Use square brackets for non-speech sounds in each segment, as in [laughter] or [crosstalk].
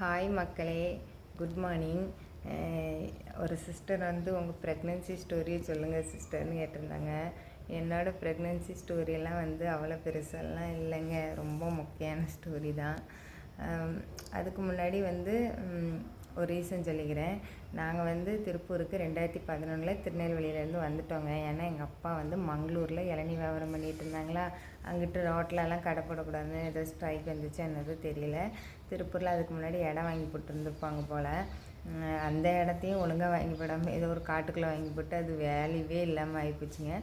Hi மக்களே. Good morning ஒரு sister வந்து உங்கள் ப்ரெக்னென்சி ஸ்டோரியை சொல்லுங்கள் சிஸ்டர்னு கேட்டிருந்தாங்க. என்னோடய ப்ரெக்னென்சி ஸ்டோரியெல்லாம் வந்து அவ்வளோ பெருசெல்லாம் இல்லைங்க. ரொம்ப முக்கியமான ஸ்டோரி தான். அதுக்கு முன்னாடி வந்து ஒரு ரீசன் சொல்லிக்கிறேன். நாங்கள் வந்து திருப்பூருக்கு ரெண்டாயிரத்தி பதினொன்றில் திருநெல்வேலியிலேருந்து வந்துட்டோங்க. ஏன்னா எங்கள் அப்பா வந்து மங்களூரில் இளநீ வியாபாரம் பண்ணிகிட்டு இருந்தாங்களா? அங்கிட்டு ரோட்லலாம் கடை போடக்கூடாதுன்னு ஏதோ ஸ்ட்ரைக் வந்துச்சு என்னது தெரியல. திருப்பூரில் அதுக்கு முன்னாடி இடம் வாங்கி போட்டுருந்துருப்பாங்க போல். அந்த இடத்தையும் ஒழுங்காக வாங்கி போடாமல் ஏதோ ஒரு காட்டுக்குள்ளே வாங்கி போட்டு அது வேல்யூவே இல்லாமல் ஆகிப்போச்சுங்க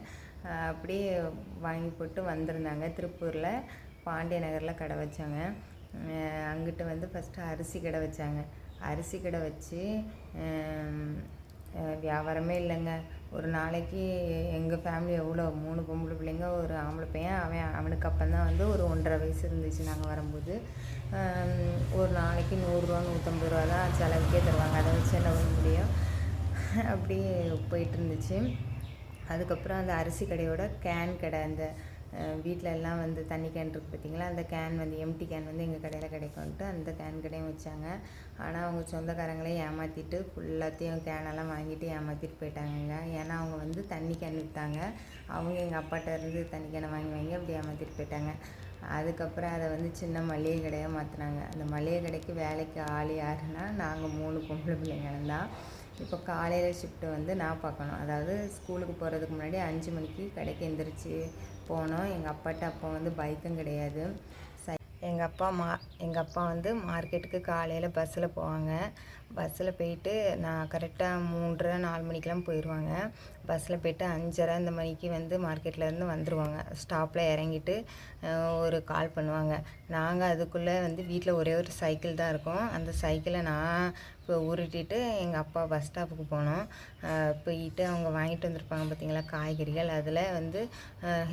அப்படியே வாங்கி போட்டு வந்திருந்தாங்க. திருப்பூரில் பாண்டிய நகரில் கடை வச்சாங்க. அங்கிட்டு வந்து ஃபஸ்ட்டு அரிசி கடை வச்சாங்க. அரிசி கடை வச்சு வியாபாரமே இல்லைங்க. ஒரு நாளைக்கு எங்கள் ஃபேமிலி எவ்வளோ? மூணு பொம்பளை பிள்ளைங்க ஒரு ஆம்பளை பையன் அவன் அவனுக்கு அப்போந்தான் வந்து ஒரு ஒன்றரை வயசு இருந்துச்சு நாங்கள் வரும்போது. ஒரு நாளைக்கு நூறுரூவா நூற்றம்பது ரூபா தான் செலவுக்கே தருவாங்க. அதை வச்சு என்ன பண்ண முடியும்? அப்படியே போயிட்டு இருந்துச்சு. அதுக்கப்புறம் அந்த அரிசி கடையோட கேன் கடை அந்த வீட்டில் எல்லாம் வந்து தண்ணி கேன் இருக்குது பார்த்தீங்களா அந்த கேன் வந்து எம்டி கேன் வந்து எங்கள் கடையில் கிடைக்கும்ட்டு அந்த கேன் கடையும் வச்சாங்க. ஆனால் அவங்க சொந்தக்காரங்களே ஏமாற்றிட்டு ஃபுல்லாத்தையும் கேனெல்லாம் வாங்கிட்டு ஏமாற்றிட்டு போயிட்டாங்கங்க. ஏன்னா அவங்க வந்து தண்ணி கேன் விற்றாங்க அவங்க எங்கள் அப்பாட்ட இருந்து தண்ணி கேனை வாங்கி வாங்கி அப்படி ஏமாற்றிட்டு போயிட்டாங்க. அதுக்கப்புறம் அதை வந்து சின்ன மளிகை கடையாக மாற்றினாங்க அந்த மளிகை கடைக்கு வேலைக்கு ஆள் யாருன்னா நாங்கள் மூணு பொம்பளை பிள்ளைங்களும் தான். இப்போ காலையில் ஷிஃப்ட்டு வந்து நான் பார்க்கணும். அதாவது ஸ்கூலுக்கு போகிறதுக்கு முன்னாடி அஞ்சு மணிக்கு கடைக்கு எந்திரிச்சு போனோம். எங்கள் அப்பாட்ட அப்போ வந்து பைக்கும் கிடையாது. சை எங்கள் அப்பா மா எங்கள் அப்பா வந்து மார்க்கெட்டுக்கு காலையில் பஸ்ஸில் போவாங்க. பஸ்ஸில் போயிட்டு நான் கரெக்டாக மூன்றரை நாலு மணிக்கெலாம் போயிடுவாங்க பஸ்ஸில் போயிட்டு அஞ்சரை இந்த மணிக்கு வந்து மார்க்கெட்லேருந்து வந்துடுவாங்க ஸ்டாப்பில் இறங்கிட்டு ஒரு கால் பண்ணுவாங்க. நாங்கள் அதுக்குள்ளே வந்து வீட்டில் ஒரே ஒரு சைக்கிள் தான் இருக்கும். அந்த சைக்கிளை நான் இப்போ உருட்டிட்டு எங்கள் அப்பா பஸ் ஸ்டாப்புக்கு போனோம். போயிட்டு அவங்க வாங்கிட்டு வந்திருப்பாங்க பார்த்தீங்களா காய்கறிகள். அதில் வந்து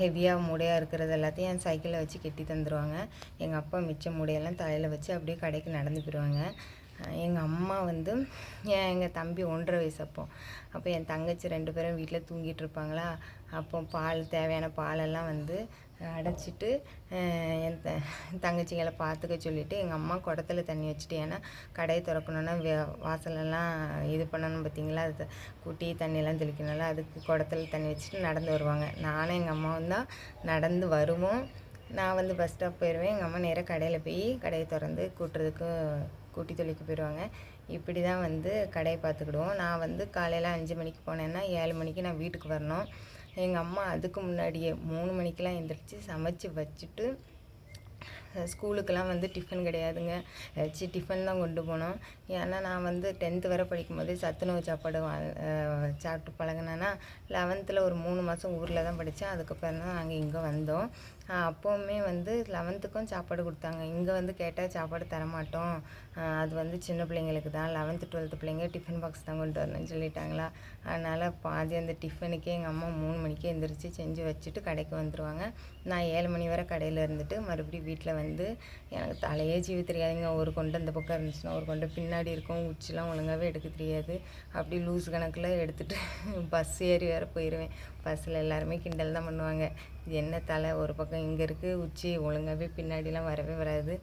ஹெவியாக முடையாக இருக்கிறது எல்லாத்தையும் என் சைக்கிளில் வச்சு கெட்டி தந்துடுவாங்க எங்கள் அப்பா மிச்ச முடையெல்லாம் தலையில் வச்சு அப்படியே கடைக்கு நடந்து போயிடுவாங்க எங்கள் அம்மா வந்து என் எங்கள் தம்பி ஒன்றரை வயசு அப்போ. அப்போ என் தங்கச்சி ரெண்டு பேரும் வீட்டில் தூங்கிட்டு இருப்பாங்களா? அப்போ பால் தேவையான பாலெல்லாம் வந்து அடைச்சிட்டு என் த தங்கச்சிங்களை பார்த்துக்க சொல்லிவிட்டு எங்கள் அம்மா குடத்துல தண்ணி வச்சுட்டு ஏன்னா கடையை திறக்கணுன்னா வே- வாசலெல்லாம் இது பண்ணணும் பார்த்தீங்களா அது கூட்டி தண்ணியெல்லாம் தெளிக்கணும்ல அதுக்கு குடத்துல தண்ணி வச்சுட்டு நடந்து வருவாங்க. நானும் எங்கள் அம்மாவும் தான் நடந்து வருவோம். நான் வந்து பஸ் ஸ்டாப் போயிடுவேன் எங்கள் அம்மா நேராக கடையில் போய் கடையை திறந்து கூட்டுறதுக்கு கூட்டி தொழிலுக்கு போயிடுவாங்க. இப்படி தான் வந்து கடையை பார்த்துக்கிடுவோம். நான் வந்து காலையில் அஞ்சு மணிக்கு போனேன்னா ஏழு மணிக்கு நான் வீட்டுக்கு வரணும். எங்கள் அம்மா அதுக்கு முன்னாடியே மூணு மணிக்கெலாம் எழுந்திரிச்சு சமைச்சு வச்சுட்டு ஸ்கூலுக்கெல்லாம் வந்து டிஃபன் கிடையாதுங்க. வச்சு டிஃபன் தான் கொண்டு போனோம். ஏன்னா நான் வந்து டென்த்து வரை படிக்கும் போதே சத்துணவு சாப்பாடு சாப்பிட்டு பழகினேன்னா லெவன்த்தில் ஒரு மூணு மாதம் ஊரில் தான் படித்தேன் அதுக்கப்புறம் தான் நாங்கள் இங்கே வந்தோம். அப்போவுமே வந்து லெவன்த்துக்கும் சாப்பாடு கொடுத்தாங்க. இங்கே வந்து கேட்டால் சாப்பாடு தரமாட்டோம். அது வந்து சின்ன பிள்ளைங்களுக்கு தான். லெவன்த்து டுவெல்த்து பிள்ளைங்க டிஃபன் பாக்ஸ் தான் கொண்டு வரணும்னு சொல்லிட்டாங்களா. அதனால் பாதி அந்த டிஃபனுக்கே எங்கள் அம்மா மூணு மணிக்கே எந்திரிச்சு செஞ்சு வச்சுட்டு கடைக்கு வந்துடுவாங்க நான் ஏழு மணி வரை கடையில் இருந்துட்டு மறுபடியும் வீட்டில் வந்து எனக்கு தலையே ஜீவி தெரியாதுங்க. ஒரு கொண்டு அந்த பக்கம் இருந்துச்சுன்னா ஒரு கொண்டு பின்னாடி இருக்கும். உச்சிலாம் ஒழுங்காகவே எடுக்க தெரியாது. அப்படி லூஸ் கணக்கில் எடுத்துகிட்டு பஸ் [laughs] ஏறி வேறு போயிடுவேன் பஸ்ஸில் எல்லாருமே கிண்டல் தான் பண்ணுவாங்க. இது என்ன தலை? ஒரு பக்கம் இங்கே இருக்குது உச்சி ஒழுங்காகவே பின்னாடிலாம் வரவே வராது.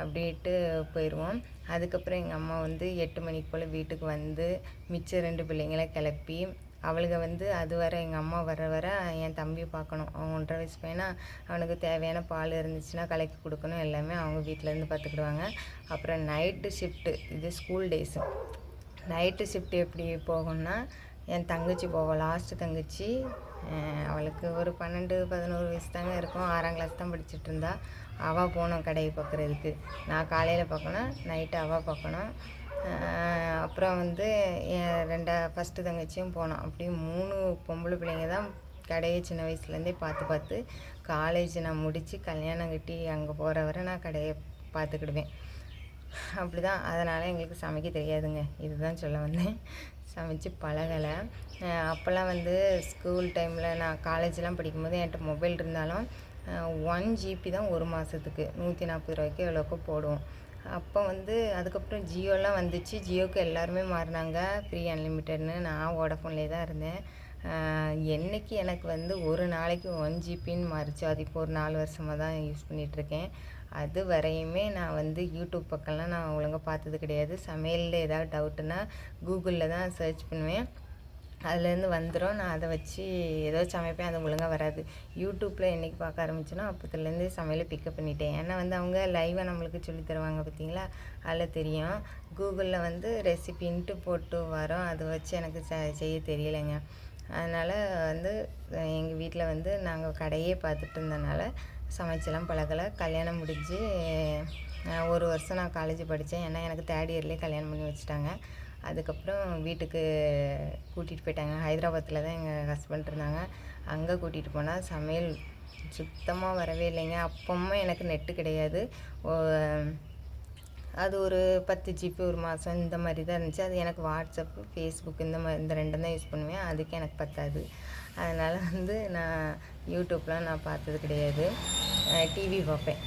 அப்படின்ட்டு போயிடுவோம் அதுக்கப்புறம் எங்கள் அம்மா வந்து எட்டு மணிக்கு போல் வீட்டுக்கு வந்து மிச்சம் ரெண்டு பிள்ளைங்கள கிளப்பி அவளுங்க வந்து அது வர எங்கள் அம்மா வர வர என் தம்பியை பார்க்கணும். அவன் ஒன்றரை வயசு பையனா அவனுக்கு தேவையான பால் இருந்துச்சுன்னா கலக்கி கொடுக்கணும். எல்லாமே அவங்க வீட்டிலேருந்து பார்த்துக்கிடுவாங்க. அப்புறம் நைட்டு ஷிஃப்ட்டு இது ஸ்கூல் டேஸு நைட்டு ஷிஃப்ட் எப்படி போகும்னா என் தங்கச்சி போவோம் லாஸ்ட்டு தங்கச்சி. அவளுக்கு ஒரு பன்னெண்டு பதினோரு வயசு தாங்க இருக்கும். ஆறாம் கிளாஸ் தான் படிச்சுட்டு இருந்தா. அவள் போனோம் கடையை பார்க்குறதுக்கு. நான் காலையில் பார்க்கணும் நைட்டு அவள் பார்க்கணும். அப்புறம் வந்து என் ரெண்டா ஃபஸ்ட்டு தங்கச்சியும் போனோம் அப்படியே மூணு பொம்பளை பிள்ளைங்க தான் கடையை சின்ன வயசுலேருந்தே பார்த்து பார்த்து காலேஜ் நான் முடித்து கல்யாணம் கட்டி அங்கே போகிற வரை நான் கடையை பார்த்துக்கிடுவேன். அப்படி தான் அதனால் எங்களுக்கு சமைக்க தெரியாதுங்க. இதுதான் சொல்ல வந்தேன். சமைச்சு பழகலை. அப்போல்லாம் வந்து ஸ்கூல் டைமில் நான் காலேஜ்லாம் படிக்கும்போது என்கிட்ட மொபைல் இருந்தாலும் ஒன் ஜிபி தான் ஒரு மாதத்துக்கு நூற்றி நாற்பது ரூபாய்க்கு எவ்வளோக்கோ போடுவோம் அப்போ வந்து அதுக்கப்புறம் ஜியோலாம் வந்துச்சு. ஜியோக்கு எல்லாருமே மாறினாங்க. ஃப்ரீ அன்லிமிட்டட்னு நான் வோடஃபோன்லேயே தான் இருந்தேன். என்றைக்கு என்னைக்கு எனக்கு வந்து ஒரு நாளைக்கு ஒன் ஜிபின்னு மாறிச்சு அது இப்போ ஒரு நாலு வருஷமாக தான் யூஸ் பண்ணிகிட்ருக்கேன் அது வரையுமே நான் வந்து யூடியூப் பக்கம்லாம் நான் ஒழுங்காக பார்த்தது கிடையாது. சமையலில் ஏதாவது டவுட்டுன்னா கூகுளில் தான் சர்ச் பண்ணுவேன். அதுலேருந்து வந்துடும் நான் அதை வச்சு ஏதோ சமைப்பேன். அது ஒழுங்காக வராது. யூடியூப்பில் என்றைக்கு பார்க்க ஆரம்பிச்சேனோ அப்போத்துலேருந்து சமையலை பிக்கப் பண்ணிட்டேன். ஏன்னா வந்து அவங்க லைவாக நம்மளுக்கு சொல்லி தருவாங்க பார்த்தீங்களா? அதில் தெரியும். கூகுளில் வந்து ரெசிபின்ட்டு போட்டு வரோம். அதை வச்சு எனக்கு செய்ய தெரியலைங்க. அதனால் வந்து எங்கள் வீட்டில் வந்து நாங்கள் கடையே பார்த்துட்டு இருந்தனால சமைச்செல்லாம் பழகலை. கல்யாணம் முடிஞ்சு ஒரு வருஷம் நான் காலேஜ் படித்தேன். ஏன்னா எனக்கு தேர்ட் இயர்லேயே கல்யாணம் பண்ணி வச்சுட்டாங்க. அதுக்கப்புறம் வீட்டுக்கு கூட்டிகிட்டு போயிட்டாங்க. ஹைதராபாத்தில் தான் எங்கள் ஹஸ்பண்ட் இருந்தாங்க. அங்கே கூட்டிகிட்டு போனால் சமையல் சுத்தமாக வரவே இல்லைங்க. அப்பமும் எனக்கு நெட்டு கிடையாது. ஓ- அது ஒரு பத்து ஜிபி ஒரு மாதம் இந்த மாதிரி தான் இருந்துச்சு. அது எனக்கு வாட்ஸ்அப்பு ஃபேஸ்புக் இந்த மாதிரி இந்த ரெண்டும் தான் யூஸ் பண்ணுவேன். அதுக்கு எனக்கு பத்தாது. அதனால் வந்து நான் யூடியூப்லாம் நான் பார்த்தது கிடையாது. டிவி பார்ப்பேன்.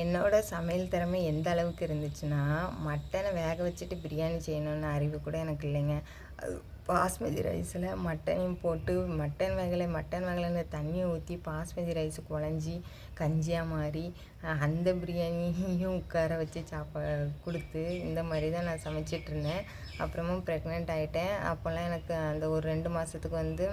என்னோட சமையல் திறமை எந்த அளவுக்கு இருந்துச்சுன்னா மட்டனை வேக வச்சுட்டு பிரியாணி செய்யணும்னு அறிவு கூட எனக்கு இல்லைங்க. அது பாஸ்மதி ரைஸில் மட்டனையும் போட்டு மட்டன் வகையில் மட்டன் வேகலைன்னு தண்ணியை ஊற்றி பாஸ்மதி ரைஸ் குழஞ்சி கஞ்சியாக மாறி அந்த பிரியாணியையும் உட்கார வச்சு சாப்பா கொடுத்து இந்த மாதிரி தான் நான் சமைச்சிட்டு இருந்தேன். அப்புறமா ப்ரெக்னென்ட் ஆகிட்டேன் அப்போல்லாம் எனக்கு அந்த ஒரு ரெண்டு மாதத்துக்கு வந்து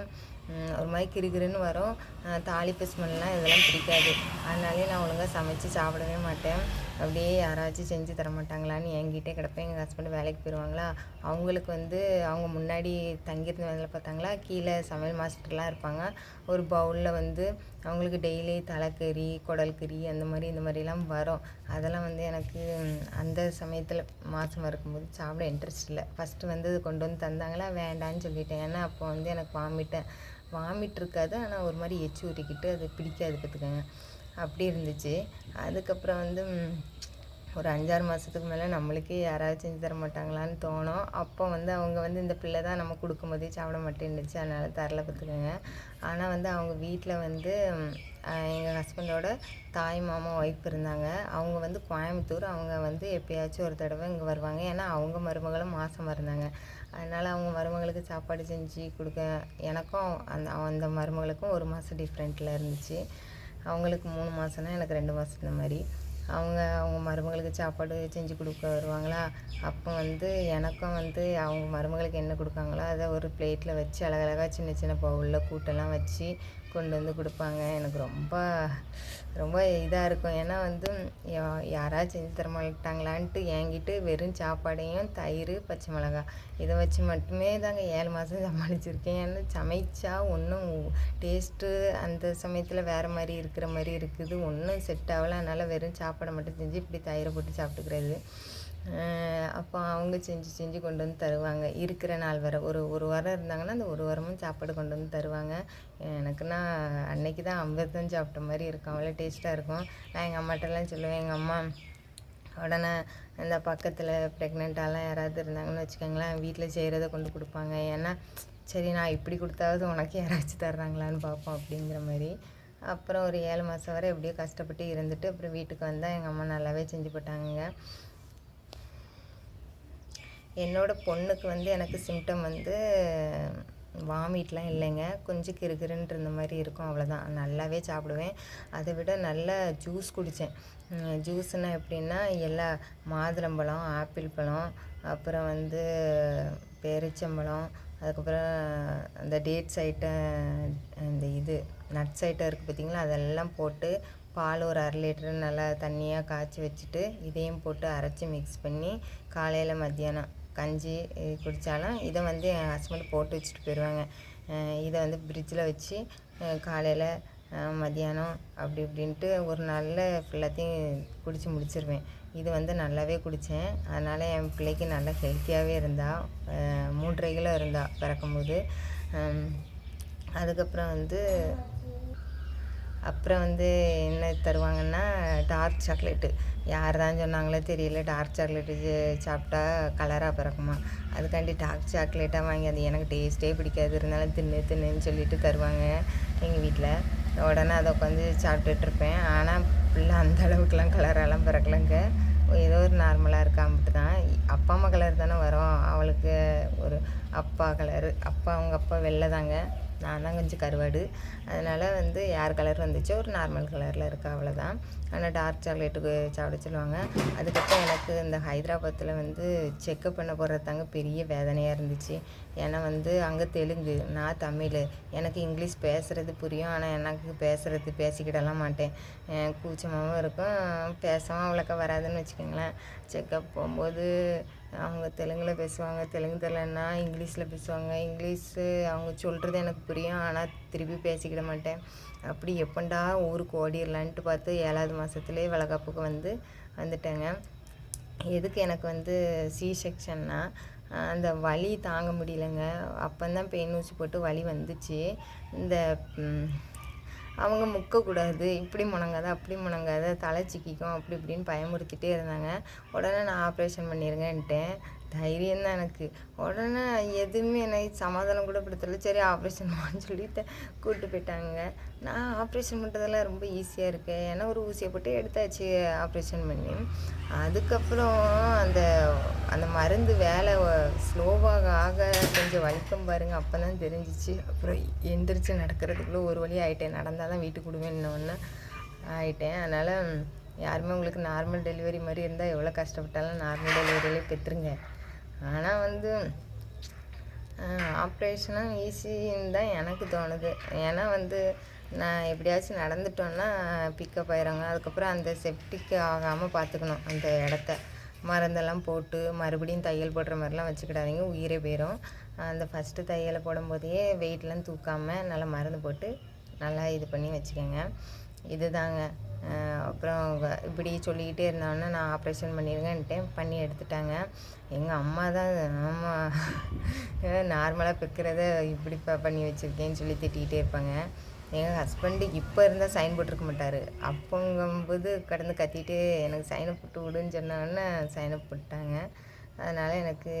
ஒரு மாதிரி கிருகிருன்னு வரும். அஹ், தாளிப்பு ஸ்மெல்லாம் இதெல்லாம் பிடிக்காது. அதனாலே நான் ஒழுங்காக சமைச்சு சாப்பிடவே மாட்டேன். அப்படியே யாராச்சும் செஞ்சு தர மாட்டாங்களான்னு என்கிட்டே கிடப்பேன். எங்கள் ஹஸ்பண்ட் வேலைக்கு போயிடுவாங்களா அவங்களுக்கு வந்து அவங்க முன்னாடி தங்கியிருந்த வேலை பார்த்தாங்களா? கீழே சமையல் மாஸ்டர்லாம் இருப்பாங்க. ஒரு பவுலில் வந்து அவங்களுக்கு டெய்லி தலைக்கறி குடல் கறி அந்த மாதிரி இந்த மாதிரிலாம் வரும். அதெல்லாம் வந்து எனக்கு அந்த சமயத்தில் மாதம் இருக்கும்போது சாப்பிட இன்ட்ரெஸ்ட் இல்லை. ஃபஸ்ட்டு வந்து கொண்டு வந்து தந்தாங்களா? வேண்டான்னு சொல்லிட்டேன். ஏன்னா அப்போ வந்து எனக்கு வாமிட்டேன் வாமிட் இருக்காது ஆனால் ஒரு மாதிரி எச்சி ஊறிக்கிட்டு அது பிடிக்காது பார்த்துக்கோங்க அப்படி இருந்துச்சு. அதுக்கப்புறம் வந்து ஒரு அஞ்சாறு மாதத்துக்கு மேலே நம்மளுக்கே யாராவது செஞ்சு தர மாட்டாங்களான்னு தோணும். அப்போ வந்து அவங்க வந்து இந்த பிள்ளை தான் நம்ம கொடுக்கும்போதே சாப்பிட மாட்டேன்னுச்சு. அதனால் தரல பார்த்துக்கோங்க. ஆனால் வந்து அவங்க வீட்டில் வந்து எங்கள் ஹஸ்பண்டோட தாய் மாமா ஒய்ஃப் இருந்தாங்க. அவங்க வந்து கோயம்புத்தூர். அவங்க வந்து எப்பயாச்சும் ஒரு தடவை இங்கே வருவாங்க. ஏன்னா அவங்க மருமகளும் மாதமாக இருந்தாங்க. அதனால் அவங்க மருமகளுக்கு சாப்பாடு செஞ்சு கொடுக்க எனக்கும் அந்த அந்த மருமகளுக்கும் ஒரு மாதம் டிஃப்ரெண்ட்டில் இருந்துச்சு. அவங்களுக்கு மூணு மாதம்னா எனக்கு ரெண்டு மாதம் இந்த மாதிரி. அவங்க அவங்க மருமகளுக்கு சாப்பாடு செஞ்சு கொடுக்க வருவாங்களா? அப்போ வந்து எனக்கும் வந்து அவங்க மருமகளுக்கு என்ன கொடுக்காங்களோ அதை ஒரு பிளேட்டில் வச்சு அழகழகாக சின்ன சின்ன பவுலில் கூட்டெல்லாம் வச்சு கொண்டு வந்து கொடுப்பாங்க. எனக்கு ரொம்ப ரொம்ப இதாக இருக்கும். ஏன்னா வந்து யா- யாராவது செஞ்சு தர மாட்டாங்களான்ட்டு என்கிட்ட வெறும் சாப்பாடையும் தயிர் பச்சை மிளகாய் இதை வச்சு மட்டுமே தாங்க ஏழு மாதம் சமாளிச்சிருக்கேன். ஏன்னா சமைச்சா ஒன்றும் டேஸ்ட்டு அந்த சமயத்தில் வேறு மாதிரி இருக்கிற மாதிரி இருக்குது. ஒன்றும் செட் ஆகலை. அதனால் வெறும் சாப்பாடு மட்டும் செஞ்சு இப்படி தயிரை போட்டு சாப்பிட்டுக்கிறது. அப்போ அவங்க செஞ்சு செஞ்சு கொண்டு வந்து தருவாங்க. இருக்கிற நாள் வரை. ஒரு ஒரு வாரம் இருந்தாங்கன்னா அந்த ஒரு வாரமும் சாப்பாடு கொண்டு வந்து தருவாங்க. எனக்குன்னா அன்னைக்கு தான் அமிர்தம் சாப்பிட்ட மாதிரி இருக்கும். அவ்வளோ டேஸ்ட்டாக இருக்கும். நான் எங்கள் அம்மாட்டெல்லாம் சொல்லுவேன் எங்கள் அம்மா உடனே இந்த பக்கத்தில் ப்ரெக்னெண்ட்டாலாம் யாராவது இருந்தாங்கன்னு வச்சுக்கோங்களேன் வீட்டில் செய்கிறத கொண்டு கொடுப்பாங்க. ஏன்னா சரி நான் இப்படி கொடுத்தாவது உனக்கு யாராச்சும் தர்றாங்களான்னு பார்ப்போம் அப்படிங்கிற மாதிரி. அப்புறம் ஒரு ஏழு மாதம் வரை எப்படியோ கஷ்டப்பட்டு இருந்துட்டு அப்புறம் வீட்டுக்கு வந்தால் எங்கள் அம்மா நல்லாவே செஞ்சு போட்டாங்க என்னோடய பொண்ணுக்கு வந்து எனக்கு சிம்டம் வந்து வாமிட்லாம் இல்லைங்க. கொஞ்சம் கிறுகிறுன்னு இருந்த மாதிரி இருக்கும் அவ்வளோதான் நல்லாவே சாப்பிடுவேன். அதை விட நல்ல ஜூஸ் குடித்தேன் ஜூஸ்னால் எப்படின்னா எல்லா மாதுளம்பழம் ஆப்பிள் பழம் அப்புறம் வந்து பேரிச்சம்பழம் அதுக்கப்புறம் அந்த டேட்ஸ் ஐட்டம் அந்த இது நட்ஸ் ஐட்டம் இருக்குது பார்த்திங்களா? அதெல்லாம் போட்டு பால் ஒரு அரை லிட்டர் நல்லா தண்ணியாக காய்ச்சி வச்சுட்டு இதையும் போட்டு அரைச்சி மிக்ஸ் பண்ணி காலையில் மத்தியானம் கஞ்சி குடித்தாலும் இதை வந்து என் ஹஸ்பண்ட் போட்டு வச்சுட்டு போயிடுவாங்க. இதை வந்து ஃப்ரிட்ஜில் வச்சு காலையில் மத்தியானம் அப்படி இப்படின்ட்டு ஒரு நாளில் ஃபுல்லாத்தையும் குடித்து முடிச்சிருவேன். இது வந்து நல்லாவே குடித்தேன் அதனால் என் பிள்ளைக்கு நல்லா ஹெல்த்தியாகவே இருந்தா மூன்றரை கிலோ இருந்தா பிறக்கும்போது. அதுக்கப்புறம் வந்து அப்புறம் வந்து என்ன தருவாங்கன்னா டார்க் சாக்லேட்டு. யார் தான் சொன்னாங்களோ தெரியல டார்க் சாக்லேட்டு சாப்பிட்டா கலராக பிறக்குமா? அதுக்காண்டி டார்க் சாக்லேட்டாக வாங்கி அது எனக்கு டேஸ்ட்டே பிடிக்காது. இருந்தாலும் தின்னு தின்னுன்னு சொல்லிட்டு தருவாங்க எங்கள் வீட்டில் உடனே அதை உட்காந்து சாப்பிட்டுட்ருப்பேன். ஆனால் பிள்ளை அந்த அளவுக்குலாம் கலரெல்லாம் பிறக்கலைங்க. ஏதோ ஒரு நார்மலாக இருக்காமட்டு தான் அப்பா அம்மா கலர் தானே வரும். அவளுக்கு ஒரு அப்பா கலரு அப்பா அவங்க அப்பா வெள்ளை தாங்க நான் தான் கொஞ்சம் கருவாடு. அதனால் வந்து யார் கலர் வந்துச்சோ ஒரு நார்மல் கலரில் இருக்குது அவ்வளோதான் ஆனால் டார்க் சாக்லேட்டுக்கு சாப்பிட சொல்லுவாங்க. அதுக்கப்புறம் எனக்கு இந்த ஹைதராபாத்தில் வந்து செக்கப் பண்ண போகிறது தாங்க பெரிய வேதனையாக இருந்துச்சு. ஏன்னா வந்து அங்கே தெலுங்கு நான் தமிழ். எனக்கு இங்கிலீஷ் பேசுகிறது புரியும். ஆனால் எனக்கு பேசுகிறது பேசிக்கிடலாம் மாட்டேன். கூச்சமாகவும் இருக்கும். பேசவும் அவ்வளோக்கா வராதுன்னு வச்சுக்கோங்களேன். செக்கப் போகும்போது அவங்க தெலுங்கில் பேசுவாங்க தெலுங்கு தெரிலன்னா இங்கிலீஷில் பேசுவாங்க. இங்கிலீஷு அவங்க சொல்கிறது எனக்கு புரியும் ஆனால் திருப்பி பேசிக்கிட மாட்டேன். அப்படி எப்பண்டா ஊருக்கு ஓடிடலான்ட்டு பார்த்து ஏழாவது மாதத்துலேயே வளகாப்புக்கு வந்து வந்துட்டேங்க. எதுக்கு எனக்கு வந்து சி செக்ஷன்னா அந்த வலி தாங்க முடியலங்க. தான் பெயின் ஊசி போட்டு வலி வந்துச்சு. இந்த அவங்க முக்கக்கூடாது. இப்படி முணங்காத அப்படி முணங்காத தலை சிக்கிக்கும் அப்படி இப்படின்னு பயமுறுத்திட்டே இருந்தாங்க. உடனே நான் ஆப்ரேஷன் பண்ணிடுங்கன்ட்டேன் தைரியம் தான் எனக்கு. உடனே எதுவுமே என்னை சமாதானம் கூட படுத்தல. சரி ஆப்ரேஷன் வான்னு சொல்லிட்டு கூப்பிட்டு போயிட்டாங்க. நான் ஆப்ரேஷன் பண்ணுறதெல்லாம் ரொம்ப ஈஸியாக இருக்கு ஏன்னா ஒரு ஊசியை போட்டு எடுத்தாச்சு ஆப்ரேஷன் பண்ணி. அதுக்கப்புறம் அந்த அந்த மருந்து வேலை ஸ்லோவாக ஆக கொஞ்சம் வலிக்கம் பாருங்க. அப்போ தான் தெரிஞ்சிச்சு. அப்புறம் எந்திரிச்சு நடக்கிறதுக்குள்ளே ஒரு வழி ஆகிட்டேன் நடந்தால் தான் வீட்டுக்கு விடுவேன்னு ஆகிட்டேன் அதனால் யாருமே உங்களுக்கு நார்மல் டெலிவரி மாதிரி இருந்தால் எவ்வளோ கஷ்டப்பட்டாலும் நார்மல் டெலிவரியிலே பெற்றுருங்க ஆனால் வந்து ஆப்ரேஷனும் ஈஸின்னு தான் எனக்கு தோணுது. ஏன்னா வந்து நான் எப்படியாச்சும் நடந்துட்டோன்னா பிக்கப் ஆயிடுறாங்க அதுக்கப்புறம் அந்த செப்டிக் ஆகாமல் பார்த்துக்கணும் அந்த இடத்த. மருந்தெல்லாம் போட்டு மறுபடியும் தையல் போடுற மாதிரிலாம் வச்சுக்கிடாதீங்க. உயிரே போயிடும் அந்த ஃபஸ்ட்டு தையலை போடும்போதே வெயிட்லாம் தூக்காமல் நல்லா மருந்து போட்டு நல்லா இது பண்ணி வச்சுக்கோங்க. இதுதாங்க. அப்புறம் இப்படி சொல்லிக்கிட்டே இருந்தோன்னே நான் ஆப்ரேஷன் பண்ணிடுங்கன்ட்டேன் பண்ணி எடுத்துட்டாங்க. எங்கள் அம்மா தான் ஆமாம் நார்மலாக பிக்கிறத இப்படி பண்ணி வச்சுருக்கேன்னு சொல்லி திட்டிகிட்டே இருப்பாங்க. எங்கள் ஹஸ்பண்டு இப்போ இருந்தால் சைன் போட்டிருக்க மாட்டார். அப்போங்கும்போது கடந்து கத்திட்டு எனக்கு சைனை போட்டு விடுன்னு சொன்னோன்னே சைனை போட்டாங்க. அதனால் எனக்கு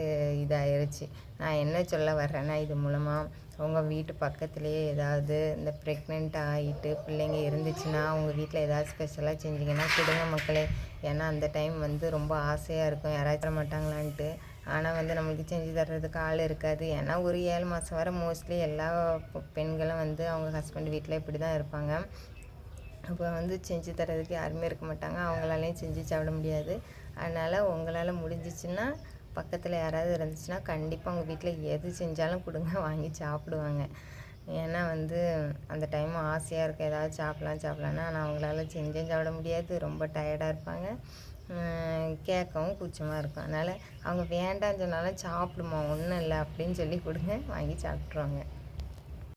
இதாயிருச்சு. நான் என்ன சொல்ல வர்றேன்னா இது மூலமாக உங்கள் வீட்டு பக்கத்துலேயே ஏதாவது இந்த ப்ரெக்னென்ட் ஆகிட்டு பிள்ளைங்க இருந்துச்சுன்னா உங்கள் வீட்டில் ஏதாவது ஸ்பெஷலாக செஞ்சிங்கன்னா கொடுங்க மக்களே. ஏன்னா அந்த டைம் வந்து ரொம்ப ஆசையாக இருக்கும். யாராச்சும் தர மாட்டாங்களான்ட்டு. ஆனால் வந்து நம்மளுக்கு செஞ்சு தர்றதுக்கு ஆள் இருக்காது. ஏன்னா ஒரு ஏழு மாதம் வர மோஸ்ட்லி எல்லா பெண்களும் வந்து அவங்க ஹஸ்பண்ட் வீட்டில் இப்படி தான் இருப்பாங்க. அப்போ வந்து செஞ்சு தரதுக்கு யாருமே இருக்க மாட்டாங்க. அவங்களாலையும் செஞ்சு சாப்பிட முடியாது. அதனால் உங்களால் முடிஞ்சிச்சுன்னா பக்கத்தில் யாராவது இருந்துச்சுன்னா கண்டிப்பாக உங்கள் வீட்டில் எது செஞ்சாலும் கொடுங்க வாங்கி சாப்பிடுவாங்க. ஏன்னா வந்து அந்த டைம் ஆசையாக இருக்கும் ஏதாவது சாப்பிட்லாம் சாப்பிட்லான்னா ஆனால் அவங்களால செஞ்சும் சாப்பிட முடியாது. ரொம்ப டயர்டாக இருப்பாங்க. கேட்கவும் கூச்சமாக இருக்கும். அதனால் அவங்க வேண்டாம்னு சொன்னாலும் சாப்பிடுமா ஒன்றும் இல்லை அப்படின்னு சொல்லி கொடுங்க வாங்கி சாப்பிட்ருவாங்க